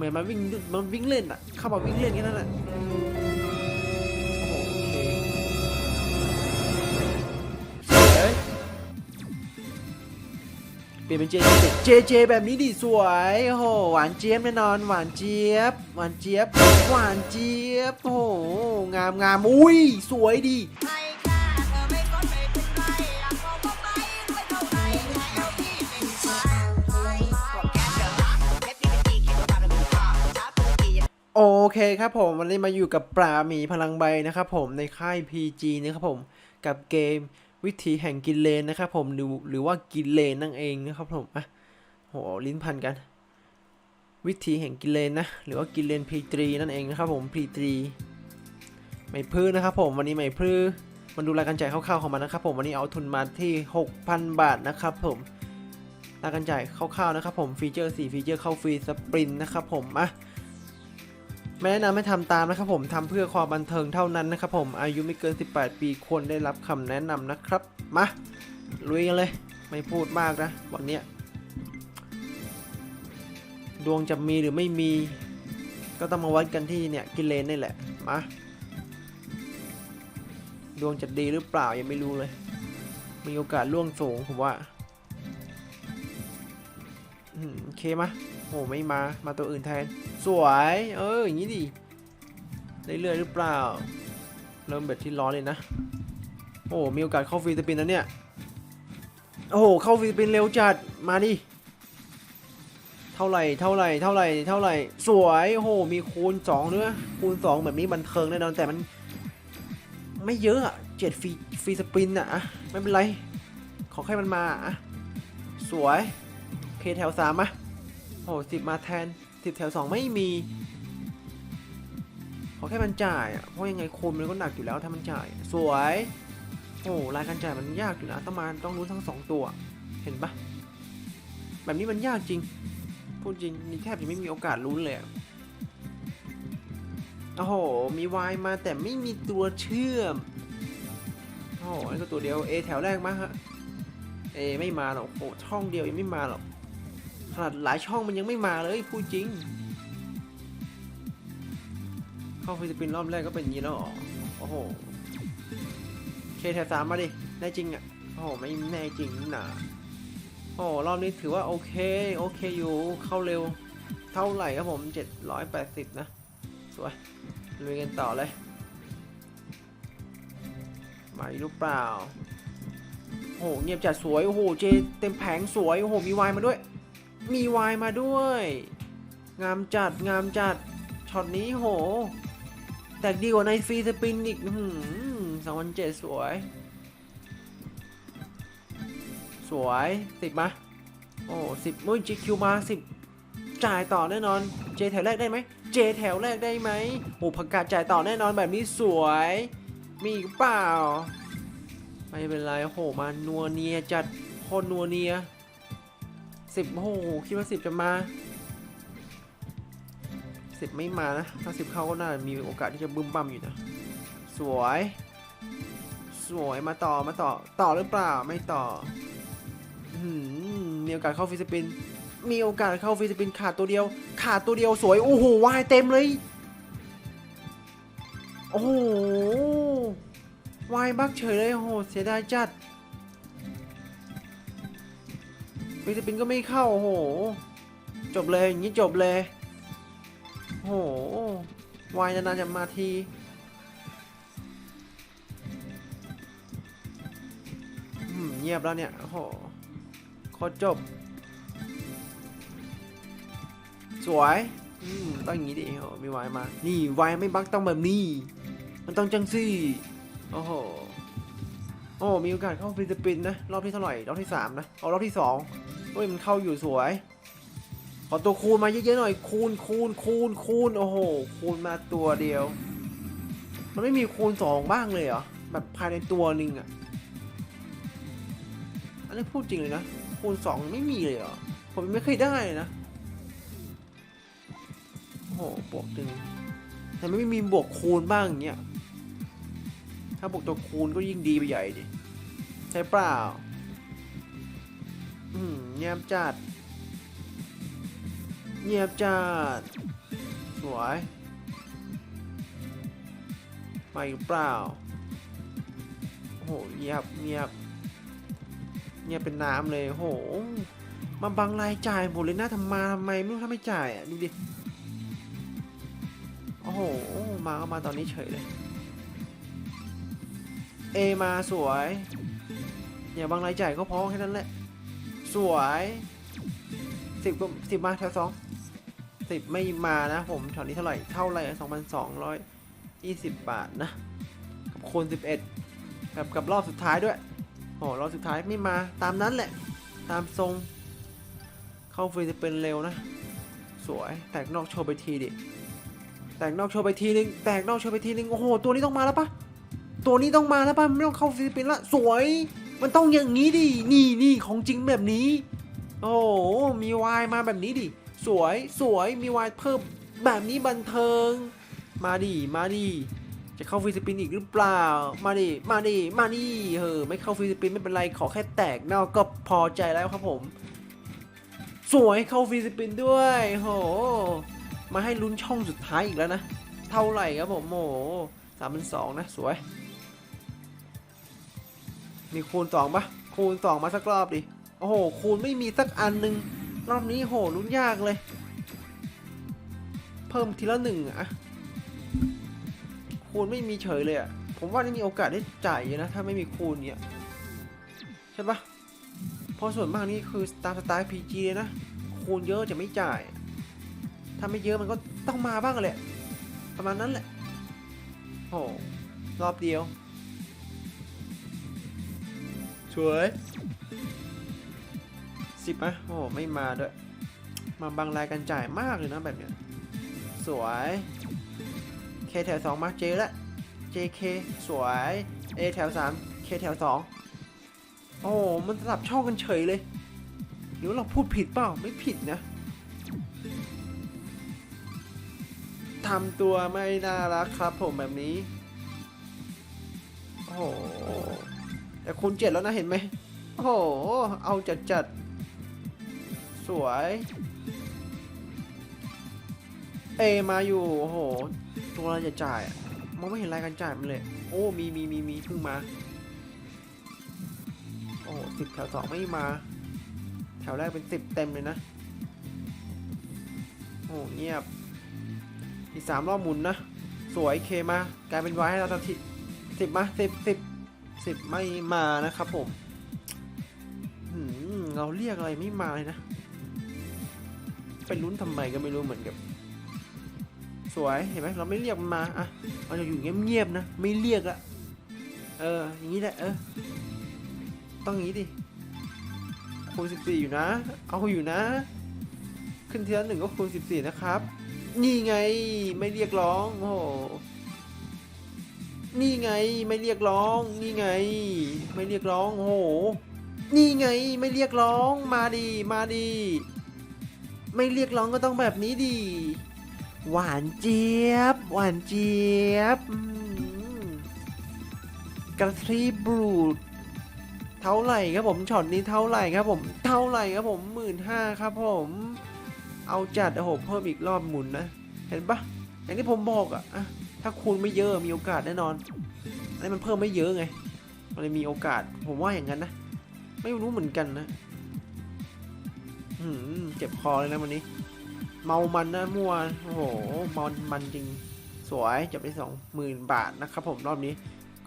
เหมือนมันวิ่งมันวิ่งเล่นอะ เข้ามาวิ่งเล่นแค่นั้นแหละโอเคเปลี่ยนเป็นเจเจเจแบบนี้ดิสวยโอ้โหหวานเจี๊ยบแน่นอนหวานเจี๊ยบหวานเจี๊ยบหวานเจี๊ยบโอ้โหงามงามอุ้ยสวยดี โอเคครับผม วันนี้มาอยู่กับปราหมีพลังใบนะครับผมในค่าย PG นะครับผม กับเกมวิธีแห่งกินเลนนะครับผมหรือหรือว่ากินเลนนั่นเองนะครับผมอะโหลิ้นพันกัน วิธีแห่งกินเลนนะ หรือว่ากินเลน P3 นั่นเองนะครับผม P3 ไม่พื้นนะครับผมวันนี้ไม่พื้นมันดูรายการจ่ายคร่าวๆของมันนะครับผมวันนี้เอาทุนมาที่ 6,000 บาทนะครับผมรายการจ่ายคร่าวๆนะครับผมฟีเจอร์4ฟีเจอร์เข้าฟรีสปรินนะครับผมอะ แนะนำให้ทำตามนะครับผมทำเพื่อความบันเทิงเท่านั้นนะครับผมอายุไม่เกิน 18 ปีควรได้รับคำแนะนำนะครับ มาลุยกันเลย ไม่พูดมากนะวันนี้ดวงจะมีหรือไม่มี ก็ต้องมาวัดกันที่เนี่ยกิเลนนี่แหละมาดวงจะดีหรือเปล่ายังไม่รู้เลย มีโอกาสล่วงสูงผมว่าอืมโอเคมะ โอ้ไม่มา มาตัวอื่นแทน สวย เอออย่างนี้ดิเรื่อยๆหรือเปล่า เริ่มเบ็ดที่ร้อนเลยนะ โอ้มีโอกาสเข้าฟรีสปินนะเนี่ย โอ้โหเข้าฟรีสปินเร็วจัด มาดิ เท่าไหร่เท่าไหร่เท่าไหร่เท่าไหร่ สวย โอ้โหมีคูณ2ด้วยคูณ 2 แบบนี้บันเทิงแน่นอนแต่มัน ไม่เยอะเจ็ดฟีฟีสปินอะอะไม่เป็นไร ขอแค่มันมาอะสวย เคแถวสามมาโอ้สิบมาแทนสิบแถวสองไม่มีขอแค่มันจ่ายอะเพราะยังไงโคมมันก็หนักอยู่แล้วถ้ามันจ่าย สวยโอ้รายการจ่ายมันยากอยู่นะต้องมาต้องรู้ทั้งสองตัว เห็นปะแบบนี้มันยากจริง พูดจริงนี่แทบจะไม่มีโอกาสลุ้นเลยโอ้โห มีวายมาแต่ไม่มีตัวเชื่อม โอ้โหนี่ก็ตัวเดียว A แถวแรกมาฮะ A ไม่มาหรอกโอ้ช่องเดียวยังไม่มาหรอก ขนาดหลายช่องมันยังไม่มาเลยพูดจริง เข้าฟิลิปปินส์รอบแรกก็เป็นอย่างนี้แล้วหรอโอ้โหเคแถวสามมาดิแน่จริงอะโอ้โหไม่แน่จริงนี่หนาโอ้โหรอบนี้ถือว่าโอเคโอเคอยู่เข้าเร็วเท่าไหร่ครับผม780นะสวยลุยกันต่อเลยมาอีกหรือเปล่าโอ้โหเงียบจัดสวยโอ้โหเจเต็มแผงสวยโอ้โหมีวายมาด้วย มีวายมาด้วย งามจัดงามจัดช็อตนี้โห แตกดีกว่าในฟรีสปินอีกสองพันเจ็ดสวย สวยสิบมา โอ้สิบมุ้ยจีคิวมาสิบจ่ายต่อแน่นอน เจแถวแรกได้ไหม เจแถวแรกได้ไหมโอ้ผักกาดจ่ายต่อแน่นอนแบบนี้สวย มีอีกเปล่า ไม่เป็นไรโอ้โหมานัวเนียจัดคตรนัวเนีย สิบโอ้โหคิดว่าสิบจะมาสิบไม่มานะ ถ้าสิบเข้าก็น่ามีโอกาสที่จะบึ้มบั่มอยู่นะ สวย สวยมาต่อมาต่อต่อหรือเปล่าไม่ต่อหือมีโอกาสเข้าฟิลิปปินส์มีโอกาสเข้าฟิลิปปินส์ขาดตัวเดียว ขาดตัวเดียวสวยโอ้โหวายเต็มเลยโอ้โหวายบักเฉยเลยโหเสียดายจัด ฟิลิปปินส์ก็ไม่เข้าโอ้โห จบเลยอย่างนี้จบเลยโอ้โหวายนานๆจะมาทีอืมเงียบแล้วเนี่ยโอ้โหโคตรจบ สวยอืมต้องอย่างนี้ดิโอ้โหมีวายมา นี่วายไม่บักต้องแบบนี้ มันต้องจังซี่ โอ้โห โอ้ มีโอกาสเข้าฟิลิปปินส์นะ รอบที่เท่าไหร่ รอบที่สามนะ เอารอบที่สอง เฮ้ยมันเข้าอยู่สวย ขอตัวคูณมาเยอะๆหน่อย คูณคูณคูณคูณโอ้โห คูณมาตัวเดียว มันไม่มีคูณสองบ้างเลยเหรอ แบบภายในตัวหนึ่งอะอันนี้พูดจริงเลยนะ คูณสองไม่มีเลยเหรอ ผมไม่เคยได้เลยนะ โอ้โห บวกหนึ่งแต่ไม่มีบวกคูณบ้างอย่างเงี้ย ถ้าบวกตัวคูณก็ยิ่งดีไปใหญ่ดิ ใช่เปล่า อืมแยมจัด เงียบจัด สวยมาอีกเปล่าโอ้โห เงียบ เงียบ เงียบเป็นน้ำเลยโอ้โห มาบังรายจ่ายหมดเลยนะทำมาทำไมไม่รู้ถ้าไม่จ่ายอะ ดูดิ โอ้โห มาก็มาตอนนี้เฉยเลย เอมาสวย อย่าบังรายจ่ายก็พอแค่นั้นแหละ สวยสิบก็สิบมาแถวสองสิบไม่มานะผมช็อตนี้เท่าไหร่เท่าไหร่สองพันสองร้อยยี่สิบบาทนะกับคูณสิบเอ็ดกับกับรอบสุดท้ายด้วยโอ้รอบสุดท้ายไม่มาตามนั้นแหละ ตามทรง เข้าฟรีจะเป็นเร็วนะ สวยแตกนอกโชว์ไปทีดิแตกนอกโชว์ไปทีนึงแตกนอกโชว์ไปทีนึงโอ้โหตัวนี้ต้องมาแล้วปะตัวนี้ต้องมาแล้วปะไม่ต้องเข้าฟิลิปปินส์ละสวย มันต้องอย่างนี้ดิ นี่นี่ของจริงแบบนี้ โอ้มีวายมาแบบนี้ดิ สวยสวยมีวายเพิ่มแบบนี้บันเทิง มาดิมาดิจะเข้าฟิลิปปินส์อีกหรือเปล่า มาดิ มาดิ มาดิเออไม่เข้าฟิลิปปินส์ไม่เป็นไร ขอแค่แตกนอกก็พอใจแล้วครับผม สวยเข้าฟิลิปปินส์ด้วย โห มาให้ลุ้นช่องสุดท้ายอีกแล้วนะ เท่าไหร่ครับผมโอ้สามพันสองนะ สวย มีคูณสองปะคูณสองมาสักรอบดิ โอ้โห คูณไม่มีสักอันหนึ่งรอบนี้โหลุ้นยากเลย เพิ่มทีละหนึ่งอะคูณไม่มีเฉยเลยอะผมว่านี่มีโอกาสได้จ่ายเยอะนะ ถ้าไม่มีคูณเนี่ย ใช่ปะเพราะส่วนมากนี่คือตามสไตล์ PG เลยนะ คูณเยอะจะไม่จ่าย ถ้าไม่เยอะมันก็ต้องมาบ้างแหละ ประมาณนั้นแหละโอ้รอบเดียว วย สิบอะโอ้ไม่มาด้วย มาบางรายกันจ่ายมากเลยนะแบบเนี้ย สวย K แถวสองมา J ละ JK สวย A แถวสาม K แถวสองโอ้มันสลับช่องกันเฉยเลยหรือว่าเราพูดผิดเปล่าไม่ผิดนะทำตัวไม่น่ารักครับผมแบบนี้ โอ้ แต่คูณเจ็ดแล้วนะเห็นไหมโอ้โห เอาจัดจัดสวย เอมาอยู่ โอ้โห ตัวเราจะจ่ายอะมองไม่เห็นรายการจ่ายมันเลย โอ้ มีมีมีมีเพิ่งมา โอ้สิบแถวสองไม่มา แถวแรกเป็นสิบเต็มเลยนะ โอ้เงียบ อีกสามรอบหมุนนะ สวยเคมา กลายเป็นไว้ให้เราทันทีสิบมาสิบสิบ สิบไม่มานะครับผมเราเรียกอะไรไม่มาเลยนะ ไปลุ้นทำไมก็ไม่รู้เหมือนกับ สวยเห็นไหมเราไม่เรียกมันมาอะเราจะอยู่เงียบๆนะ ไม่เรียกอะเออ อย่างนี้แหละ เออ ต้องอย่างนี้ดิคูณสิบสี่อยู่นะ เอาอยู่นะ ขึ้นเทียนหนึ่งก็คูณสิบสี่นะครับ นี่ไง ไม่เรียกร้อง โอ้โห นี่ไงไม่เรียกร้อง นี่ไง ไม่เรียกร้องโอ้โห นี่ไงไม่เรียกร้องมาดีมาดี ไม่เรียกร้องก็ต้องแบบนี้ดี หวานเจี๊ยบ หวานเจี๊ยบกระทรีบรูดเท่าไหร่ครับผมช็อตนี้เท่าไหร่ครับผม เท่าไหร่ครับผมหมื่นห้าครับผม เอาจัดโอ้โหเพิ่มอีกรอบหมุนนะ เห็นปะอย่างที่ผมบอกอะอะ ถ้าคูณไม่เยอะมีโอกาสแน่นอนอันนี้มันเพิ่มไม่เยอะไง มันเลยมีโอกาส ผมว่าอย่างนั้นนะ ไม่รู้เหมือนกันนะอืมเจ็บคอเลยนะวันนี้ เมามันนะมื่อวโอ้โหเมามันจริง สวยจับได้สองหมื่นบาทนะครับผมรอบนี้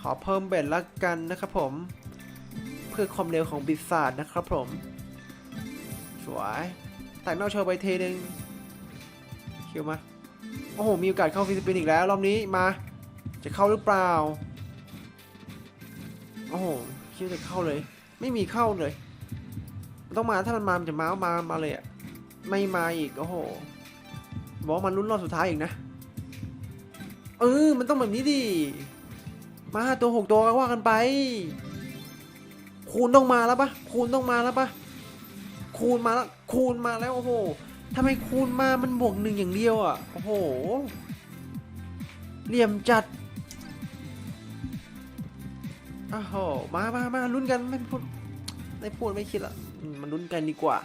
ขอเพิ่มเบ็ดละกันนะครับผม เพื่อความเร็วของบิศาจนะครับผม สวยแตกนอกโชว์ไปเทนึงคิวมา โอ้โห มีโอกาสเข้าฟิลิปปินส์อีกแล้วรอบนี้มา จะเข้าหรือเปล่า โอ้โหคิดว่าจะเข้าเลย ไม่มีเข้าเลยมันต้องมาถ้ามันมามันจะมามามาเลยอะไม่มาอีกโอ้โหบอกมันลุ้นรอบสุดท้ายอีกนะเออมันต้องแบบนี้ดิมาตัวหกตัวก็ว่ากันไป คูณต้องมาแล้วปะคูณต้องมาแล้วปะคูณมาแล้วคูณมาแล้วโอ้โห ทำไมคูณมามันบวกหนึ่งอย่างเดียวอะ โอ้โห เหลี่ยมจัดอ้าวโหมามามาลุ้นกันไม่พูดไม่พูดไม่คิดละมมันลุ้นกันดีกว่า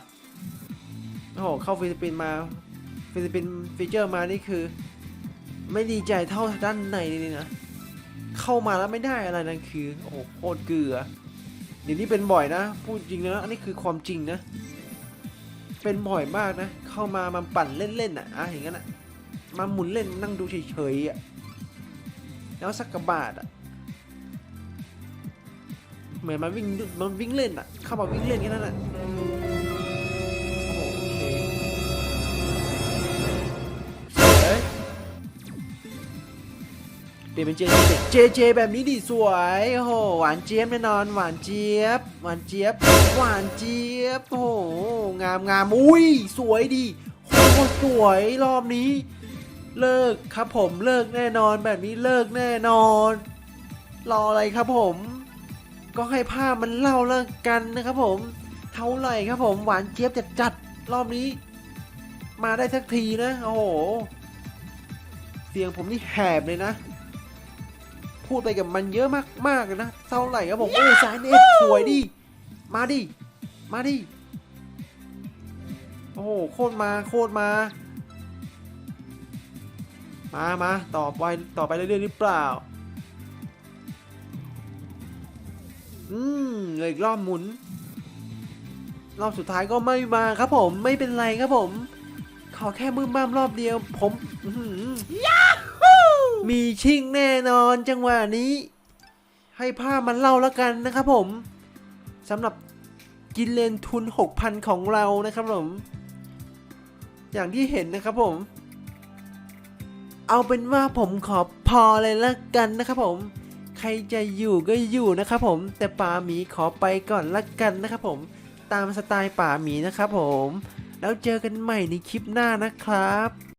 โอ้โห เข้าฟิลิปปินส์มาฟิลิปปินส์ฟีเจอร์มานี่คือ ไม่ดีใจเท่าด้านในนี่นะ เข้ามาแล้วไม่ได้อะไรนั่นคือ โอ้โหโคตรเกลือเดี๋ยวนี้เป็นบ่อยนะ พูดจริงนะ อันนี้คือความจริงนะ เป็นบ่อยมากนะ เข้ามามาปั่นเล่นๆอะอะอย่างนั้นอะมาหมุนเล่นนั่งดูเฉยๆอะแล้วสักกบาทอะเหมือนมันวิ่งมันวิ่งเล่นอะ เข้ามาวิ่งเล่นแค่นั้นอะ ลี่ยนเป็นเจเจเจเจแบบนี้ดิสวยโอ้โหหวานเจี๊ยบแน่นอนหวานเจี๊ยบหวานเจี๊ยบหวานเจี๊ยบโอ้โหงามงามอุ้ยสวยดีโคตรสวยรอบนี้ เลิกครับผมเลิกแน่นอนแบบนี้เลิกแน่นอน รออะไรครับผม ก็ให้ภาพมันเล่าเลิกกันนะครับผม เท่าไหร่ครับผมหวานเจี๊ยบจัดจัดๆรอบนี้ มาได้สักทีนะโอ้โหเสียงผมนี่แหบเลยนะ พูดไปกับมันเยอะมากมากๆเลยนะเท่าไหร่ครับผมโอ้สายเน็ตสวยดิมาดิมาดิโอ้โหโคตรมาโคตรมา มามาต่อไปต่อไปเรื่อยๆหรือเปล่าอืมเหลยอีกรอบหมุน รอบสุดท้ายก็ไม่มาครับผมไม่เป็นไรครับผม ขอแค่มือบ้ามรอบเดียว ผมอื้อหือ มีชิงแน่นอนจังหวะนี้ ให้ภาพมันเล่าแล้วกันนะครับผมสำหรับกินเลนทุน 6,000 ของเรานะครับผม อย่างที่เห็นนะครับผม เอาเป็นว่าผมขอพอเลยละกันนะครับผม ใครจะอยู่ก็อยู่นะครับผม แต่ป่าหมีขอไปก่อนละกันนะครับผม ตามสไตล์ป่าหมีนะครับผม แล้วเจอกันใหม่ในคลิปหน้านะครับ